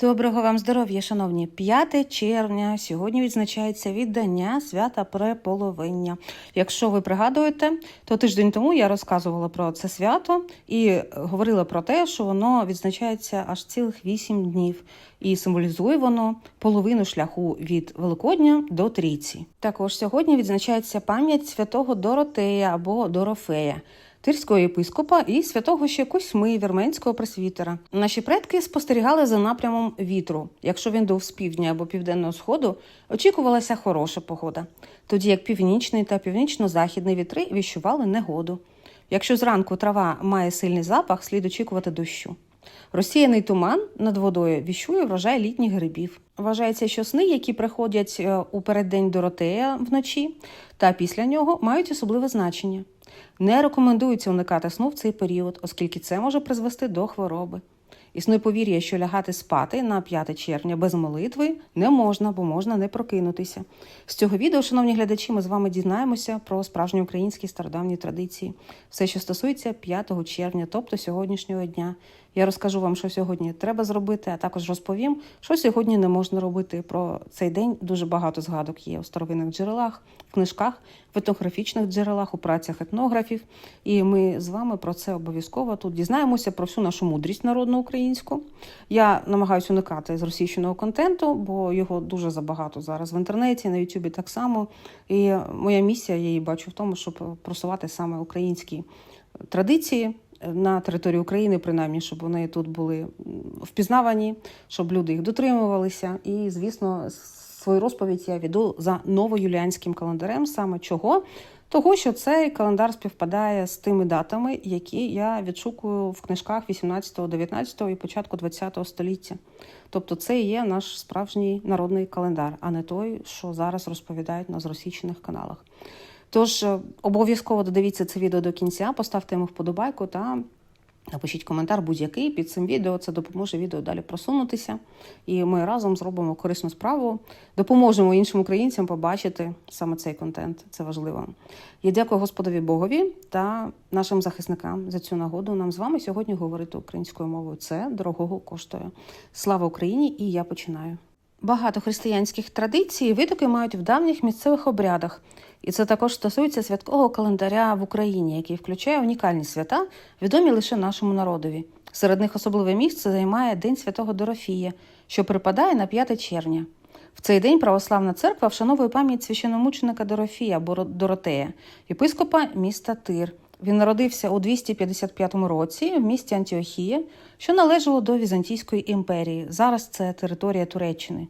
Доброго вам здоров'я, шановні. 5 червня. Сьогодні відзначається віддання свята преполовиння. Якщо ви пригадуєте, то тиждень тому я розказувала про це свято і говорила про те, що воно відзначається аж цілих 8 днів, і символізує воно половину шляху від Великодня до Трійці. Також сьогодні відзначається пам'ять святого Доротея або Дорофея. Тирського єпископа і святого ще Косьми, вірменського пресвітера. Наші предки спостерігали за напрямом вітру. Якщо він дув з півдня або південного сходу, очікувалася хороша погода, тоді як північний та північно-західний вітри віщували негоду. Якщо зранку трава має сильний запах, слід очікувати дощу. Розсіяний туман над водою віщує врожай літніх грибів. Вважається, що сни, які приходять е, у переддень Доротея вночі та після нього, мають особливе значення. Не рекомендується уникати сну в цей період, оскільки це може призвести до хвороби. Існує повір'я, що лягати спати на 5 червня без молитви не можна, бо можна не прокинутися. З цього відео, шановні глядачі, ми з вами дізнаємося про справжні українські стародавні традиції, все, що стосується 5 червня, тобто сьогоднішнього дня. Я розкажу вам, що сьогодні треба зробити, а також розповім, що сьогодні не можна робити. Про цей день дуже багато згадок є у старовинних джерелах, в книжках, в етнографічних джерелах, у працях етнографів. І ми з вами про це обов'язково тут дізнаємося про всю нашу мудрість народну українську. Я намагаюся уникати зросійщеного контенту, бо його дуже забагато зараз в інтернеті, на Ютубі так само. І моя місія я її бачу в тому, щоб просувати саме українські традиції на території України, принаймні, щоб вони тут були впізнавані, щоб люди їх дотримувалися. І, звісно, свою розповідь я веду за новоюліанським календарем. Саме чого? Того, що цей календар співпадає з тими датами, які я відшукую в книжках 18, 19 і початку 20 століття. Тобто, це є наш справжній народний календар, а не той, що зараз розповідають на зросійщених каналах. Тож обов'язково додивіться це відео до кінця, поставте йому вподобайку та напишіть коментар будь-який під цим відео. Це допоможе відео далі просунутися. І ми разом зробимо корисну справу, допоможемо іншим українцям побачити саме цей контент. Це важливо. Я дякую Господові Богові та нашим захисникам за цю нагоду. Нам з вами сьогодні говорити українською мовою. Це дорогого коштує. Слава Україні! І я починаю. Багато християнських традицій витоки мають в давніх місцевих обрядах, і це також стосується святкового календаря в Україні, який включає унікальні свята, відомі лише нашому народові. Серед них особливе місце займає День Святого Дорофія, що припадає на 5 червня. В цей день православна церква вшановує пам'ять священомученика Дорофія Доротея, єпископа міста Тир. Він народився у 255 році в місті Антіохія, що належало до Візантійської імперії. Зараз це територія Туреччини.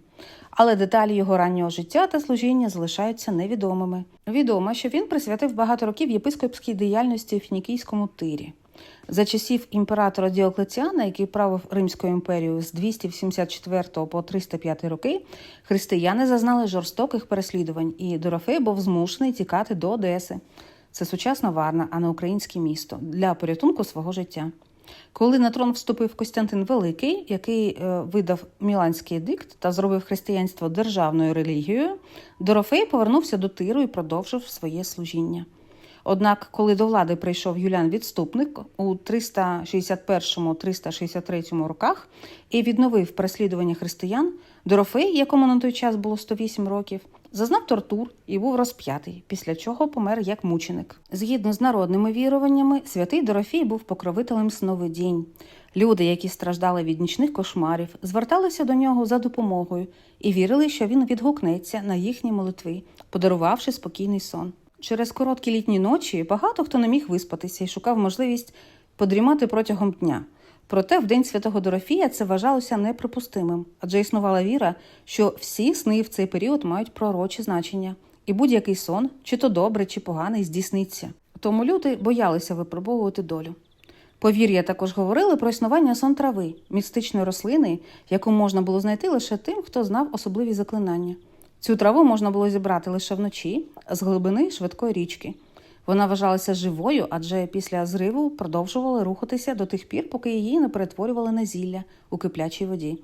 Але деталі його раннього життя та служіння залишаються невідомими. Відомо, що він присвятив багато років єпископській діяльності в Фінікійському тирі. За часів імператора Діоклеціана, який правив Римською імперією з 284 по 305 роки, християни зазнали жорстоких переслідувань, і Дорофей був змушений тікати до Одеси. Це сучасна Варна, а не українське місто для порятунку свого життя. Коли на трон вступив Костянтин Великий, який видав Міланський едикт та зробив християнство державною релігією, Дорофей повернувся до Тиру і продовжив своє служіння. Однак, коли до влади прийшов Юлян Відступник у 361-363 роках і відновив переслідування християн, Дорофей, якому на той час було 108 років, зазнав тортур і був розп'ятий, після чого помер як мученик. Згідно з народними віруваннями, святий Дорофій був покровителем сновидінь. Люди, які страждали від нічних кошмарів, зверталися до нього за допомогою і вірили, що він відгукнеться на їхні молитви, подарувавши спокійний сон. Через короткі літні ночі багато хто не міг виспатися і шукав можливість подрімати протягом дня. Проте в день святого Дорофія це вважалося неприпустимим, адже існувала віра, що всі сни в цей період мають пророчі значення, і будь-який сон, чи то добрий, чи поганий, здійсниться. Тому люди боялися випробовувати долю. Повір'я також говорили про існування сон трави, містичної рослини, яку можна було знайти лише тим, хто знав особливі заклинання. Цю траву можна було зібрати лише вночі з глибини швидкої річки. Вона вважалася живою, адже після зриву продовжувала рухатися до тих пір, поки її не перетворювали на зілля у киплячій воді.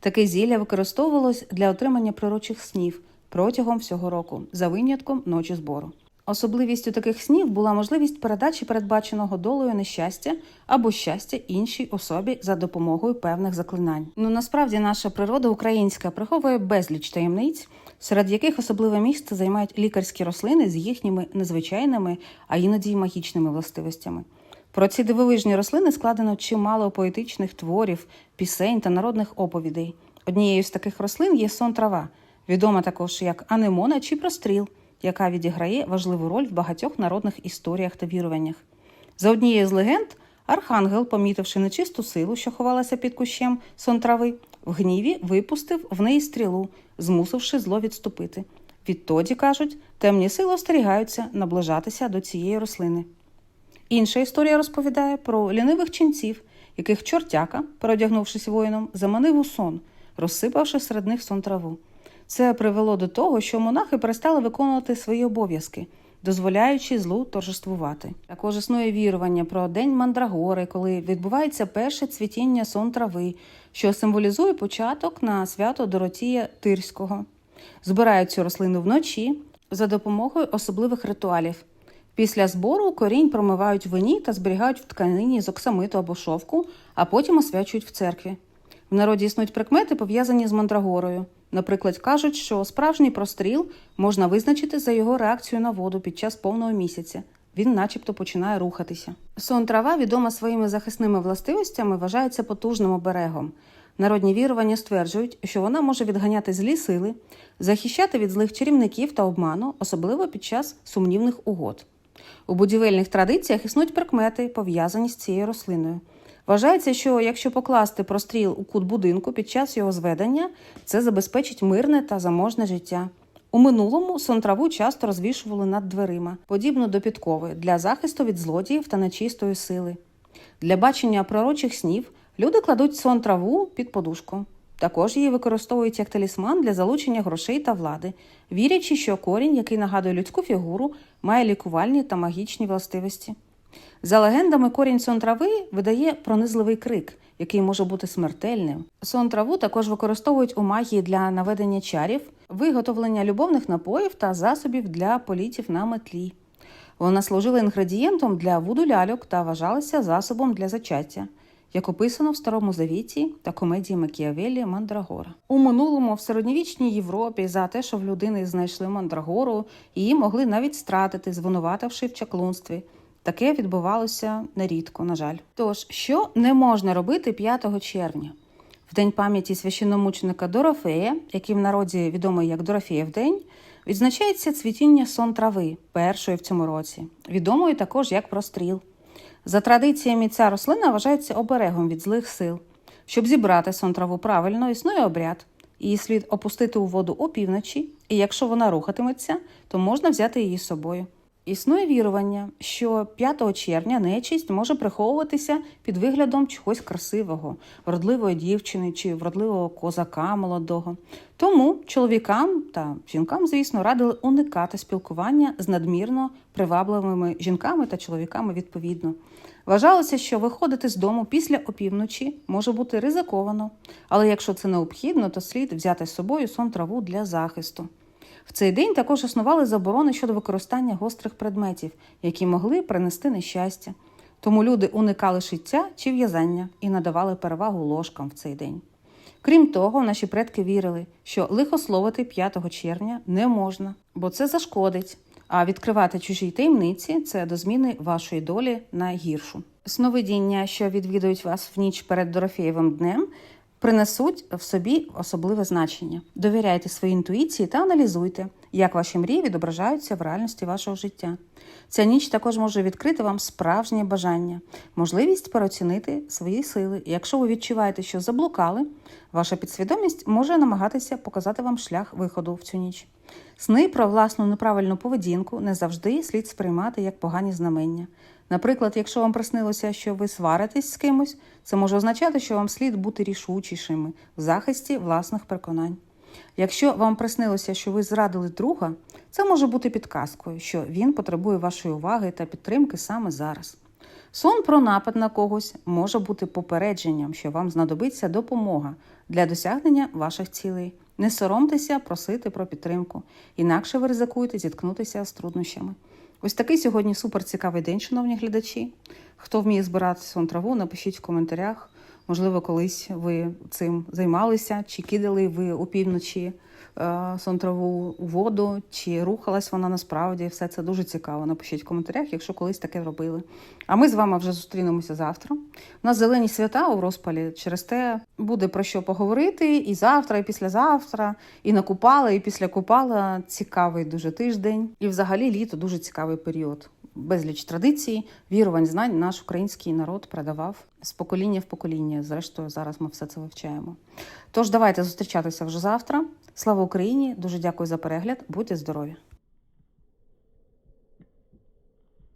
Таке зілля використовувалось для отримання пророчих снів протягом всього року, за винятком ночі збору. Особливістю таких снів була можливість передачі передбаченого долею нещастя або щастя іншій особі за допомогою певних заклинань. Ну насправді наша природа українська приховує безліч таємниць, серед яких особливе місце займають лікарські рослини з їхніми незвичайними, а іноді й магічними властивостями. Про ці дивовижні рослини складено чимало поетичних творів, пісень та народних оповідей. Однією з таких рослин є сон трава, відома також як анемона чи простріл, яка відіграє важливу роль в багатьох народних історіях та віруваннях. За однією з легенд, архангел, помітивши нечисту силу, що ховалася під кущем сон трави, в гніві випустив в неї стрілу, змусивши зло відступити. Відтоді, кажуть, темні сили остерігаються наближатися до цієї рослини. Інша історія розповідає про лінивих ченців, яких чортяка, переодягнувшись воїном, заманив у сон, розсипавши серед них сон траву. Це привело до того, що монахи перестали виконувати свої обов'язки, дозволяючи злу торжествувати. Також існує вірування про день мандрагори, коли відбувається перше цвітіння сон трави, що символізує початок на свято Доротія Тирського. Збирають цю рослину вночі за допомогою особливих ритуалів. Після збору корінь промивають в вині та зберігають в тканині з оксамиту або шовку, а потім освячують в церкві. В народі існують прикмети, пов'язані з мандрагорою. Наприклад, кажуть, що справжній простріл можна визначити за його реакцію на воду під час повного місяця. Він, начебто, починає рухатися. Сон трава, відома своїми захисними властивостями, вважається потужним оберегом. Народні вірування стверджують, що вона може відганяти злі сили, захищати від злих чарівників та обману, особливо під час сумнівних угод. У будівельних традиціях існують прикмети, пов'язані з цією рослиною. Вважається, що якщо покласти простріл у кут будинку під час його зведення, це забезпечить мирне та заможне життя. У минулому сонтраву часто розвішували над дверима, подібно до підкови, для захисту від злодіїв та нечистої сили. Для бачення пророчих снів люди кладуть сон траву під подушку. Також її використовують як талісман для залучення грошей та влади, вірячи, що корінь, який нагадує людську фігуру, має лікувальні та магічні властивості. За легендами, корінь сон трави видає пронизливий крик, який може бути смертельним. Сон траву також використовують у магії для наведення чарів, виготовлення любовних напоїв та засобів для політів на метлі. Вона служила інгредієнтом для вуду ляльок та вважалася засобом для зачаття, як описано в Старому Завіті та комедії Макіавелі Мандрагора. У минулому в середньовічній Європі за те, що в людини знайшли мандрагору, її могли навіть стратити, звинувативши в чаклунстві. Таке відбувалося нерідко, на жаль. Тож, що не можна робити 5 червня? В день пам'яті священномученика Дорофея, який в народі відомий як Дорофеєв день, відзначається цвітіння сон трави, першої в цьому році, відомої також як простріл. За традиціями, ця рослина вважається оберегом від злих сил. Щоб зібрати сон траву правильно, існує обряд. Її слід опустити у воду опівночі, і якщо вона рухатиметься, то можна взяти її з собою. Існує вірування, що 5 червня нечисть може приховуватися під виглядом чогось красивого, вродливої дівчини чи вродливого козака молодого. Тому чоловікам та жінкам, звісно, радили уникати спілкування з надмірно привабливими жінками та чоловіками відповідно. Вважалося, що виходити з дому після опівночі може бути ризиковано, але якщо це необхідно, то слід взяти з собою сон траву для захисту. В цей день також існували заборони щодо використання гострих предметів, які могли принести нещастя. Тому люди уникали шиття чи в'язання і надавали перевагу ложкам в цей день. Крім того, наші предки вірили, що лихословити 5 червня не можна, бо це зашкодить. А відкривати чужі таємниці це до зміни вашої долі на гіршу. Сновидіння, що відвідують вас в ніч перед Дорофеєвим днем, принесуть в собі особливе значення. Довіряйте своїй інтуїції та аналізуйте, як ваші мрії відображаються в реальності вашого життя. Ця ніч також може відкрити вам справжнє бажання, можливість переоцінити свої сили. Якщо ви відчуваєте, що заблукали, ваша підсвідомість може намагатися показати вам шлях виходу в цю ніч. Сни про власну неправильну поведінку не завжди слід сприймати як погані знамення. Наприклад, якщо вам приснилося, що ви сваритесь з кимось, це може означати, що вам слід бути рішучішими в захисті власних переконань. Якщо вам приснилося, що ви зрадили друга, це може бути підказкою, що він потребує вашої уваги та підтримки саме зараз. Сон про напад на когось може бути попередженням, що вам знадобиться допомога для досягнення ваших цілей. Не соромтеся просити про підтримку, інакше ви ризикуєте зіткнутися з труднощами. Ось такий сьогодні супер цікавий день, шановні глядачі. Хто вміє збирати сон траву, напишіть в коментарях. Можливо, колись ви цим займалися, чи кидали ви у е, сон траву у воду, чи рухалась вона насправді. Все це дуже цікаво. Напишіть в коментарях, якщо колись таке робили. А ми з вами вже зустрінемося завтра. У нас зелені свята у розпалі. Через те буде про що поговорити і завтра, і післязавтра, і на Купала, і після Купала. Цікавий дуже тиждень. І взагалі літо дуже цікавий період. Безліч традицій, вірувань, знань наш український народ передавав з покоління в покоління. Зрештою, зараз ми все це вивчаємо. Тож давайте зустрічатися вже завтра. Слава Україні! Дуже дякую за перегляд. Будьте здорові!